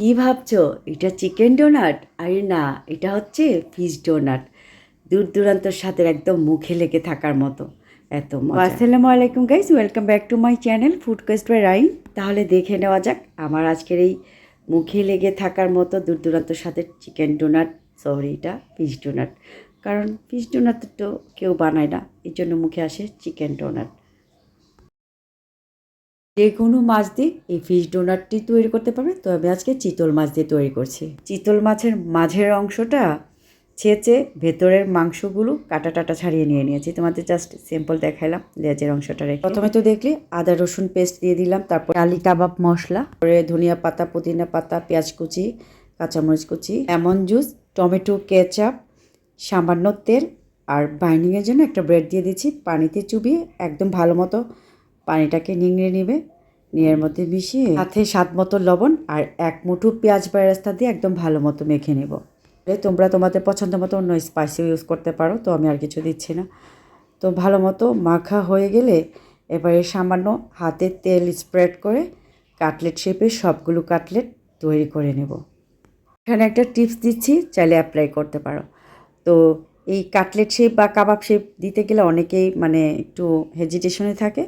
কি ভাবছ? এটা চিকেন ডোনাট আরে না এটা হচ্ছে ফিশ ডোনাট দূর দূরান্তর সাথে একদম মুখে লেগে থাকার মতো। এত আসসালামু আলাইকুম guys welcome back to my channel food quest by Rain তাহলে দেখে নেওয়া যাক আমার আজকের এই মুখে লেগে থাকার মতো দূর দূরান্তর সাথে চিকেন ডোনাট সরি এটা ফিশ ডোনাট কারণ ফিশ ডোনাট তো কেউ বানায় না এই জন্য মুখে আসে চিকেন ডোনাট যে কোনো মাছ দিয়ে এই ফিশ ডোনারটি তৈরি করতে পারবে। তো আমি আজকে চিতল মাছ দিয়ে তৈরি করছি। চিতল মাছের মাঝের অংশটা ছেঁচে ভেতরের মাংসগুলো কাটা টাটা ছাড়িয়ে নিয়ে নিয়েছি। তোমাদের জাস্ট সিম্পল দেখাইলাম, লেজের অংশটা রেখে। প্রথমে তো দেখলে আদা, রসুন পেস্ট দিয়ে দিলাম, তারপর আলি কাবাব মশলা পরে ধনিয়া পাতা, পুদিনা পাতা, পেঁয়াজ কুচি, কাঁচামরিচ কুচি লেমন জুস টমেটো কেচাপ সামান্য তেল, আর বাইন্ডিংয়ের জন্য একটা ব্রেড দিয়ে দিচ্ছি। পানিতে চুবিয়ে একদম ভালো মতো পানিটাকে নিংড়ে নেবে, নিয়ের মধ্যে মিশিয়ে সাথে স্বাদ মতো লবণ আর এক মুঠো পেঁয়াজ বেরেস্তা দিয়ে একদম ভালো মতো মেখে নেব। তোমরা তোমাদের পছন্দ মতো অন্য স্পাইসিও ইউজ করতে পারো, তো আমি আর কিছু দিচ্ছি না। তো ভালো মতো মাখা হয়ে গেলে এবারে সামান্য হাতে তেল স্প্রেড করে কাটলেট শেপে সবগুলো কাটলেট তৈরি করে নেব। এখানে একটা টিপস দিচ্ছি, চাইলে অ্যাপ্লাই করতে পারো। তো এই কাটলেট শেপ বা কাবাব শেপ দিতে গেলে অনেকেই মানে একটু হেজিটেশনে থাকে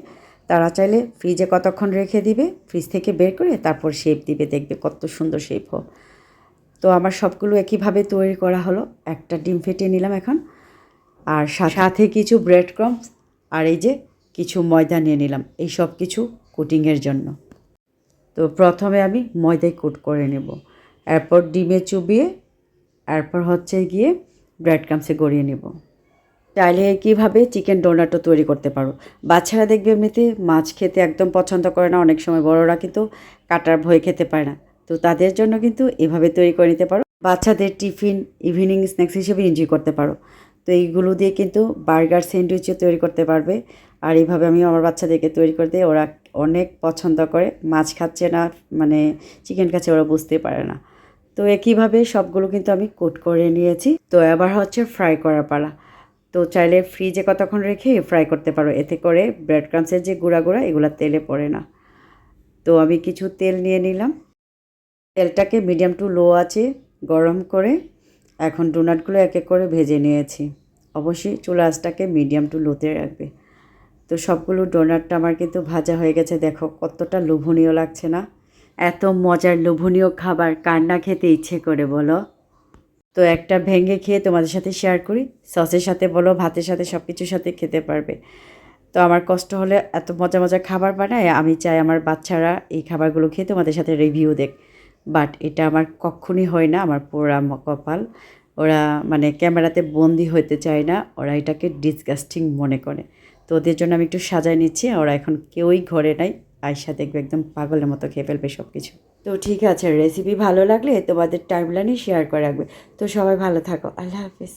তারা চাইলে ফ্রিজে কতক্ষণ রেখে দিবে? ফ্রিজ থেকে বের করে তারপর শেপ দিবে, দেখবে কত সুন্দর শেপ হোক তো আমার সবগুলো একইভাবে তৈরি করা হলো। একটা ডিম ফেটিয়ে নিলাম এখন। আর সাথে কিছু ব্রেড ক্রাম্পস আর এই যে কিছু ময়দা নিয়ে নিলাম। এই সব কিছু কুটিংয়ের জন্য। তো প্রথমে আমি ময়দায় কুট করে নেব। এরপর ডিমে চুবিয়ে, এরপর হচ্ছে গিয়ে ব্রেড ক্রামসে গড়িয়ে নেব। চাইলে কীভাবে চিকেন ডোনাটও তৈরি করতে পারো। বাচ্চারা দেখবে এমনিতে মাছ খেতে একদম পছন্দ করে না, অনেক সময় বড়রা কিন্তু কাটার ভয় খেতে পারে না। তো তাদের জন্য কিন্তু এভাবে তৈরি করে নিতে পারো। বাচ্চাদের টিফিন ইভিনিং স্ন্যাক্স হিসেবে এনজয় করতে পারো। তো এইগুলো দিয়ে কিন্তু বার্গার, স্যান্ডউইচও তৈরি করতে পারবে। আর এইভাবে আমি আমার বাচ্চাদেরকে তৈরি করে দিই ওরা অনেক পছন্দ করে। মাছ খাচ্ছে না মানে চিকেন খাচ্ছে ওরা বুঝতে পারে না। তো একইভাবে সবগুলো কিন্তু আমি কোট করে নিয়েছি। তো এবার হচ্ছে ফ্রাই করার পালা। তো চাইলে ফ্রিজে কতক্ষণ রেখে ফ্রাই করতে পারো। এতে করে ব্রেড ক্রামসের যে গুঁড়া গুঁড়া, এগুলো তেলে পড়ে না। তো আমি কিছু তেল নিয়ে নিলাম। তেলটাকে মিডিয়াম টু লো আছে গরম করে এখন ডোনাটগুলো এক এক করে ভেজে নিয়েছি। অবশ্যই চুলা মিডিয়াম টু লোতে রাখবে। তো সবগুলো ডোনাটটা আমার কিন্তু ভাজা হয়ে গেছে। দেখো কতটা লোভনীয় লাগছে না? এত মজার লোভনীয় খাবার কার না খেতে ইচ্ছে করে বলো? তো একটা ভেঙে খেয়ে তোমাদের সাথে শেয়ার করি। সসের সাথে বলো, ভাতের সাথে সব কিছুর সাথে খেতে পারবে। তো আমার কষ্ট হলে এত মজা মজা খাবার বানায়, আমি চাই আমার বাচ্চারা এই খাবারগুলো খেয়ে তোমাদের সাথে রিভিউ দেখ। বাট এটা আমার কখনই হয় না, আমার পোড়া কপাল। ওরা মানে ক্যামেরাতে বন্দি হতে চায় না, ওরা এটাকে ডিসগাস্টিং মনে করে। তো ওদের জন্য আমি একটু সাজায় নিচ্ছি, ওরা এখন কেউই ঘরে নাই আয়সা দেখবে একদম পাগলের মতো খেয়ে ফেলবে সব কিছু তো ঠিক আছে রেসিপি ভালো লাগলে তোমাদের টাইমলাইনে শেয়ার করে রাখবে। তো সবাই ভালো থাকো, আল্লাহ হাফিজ।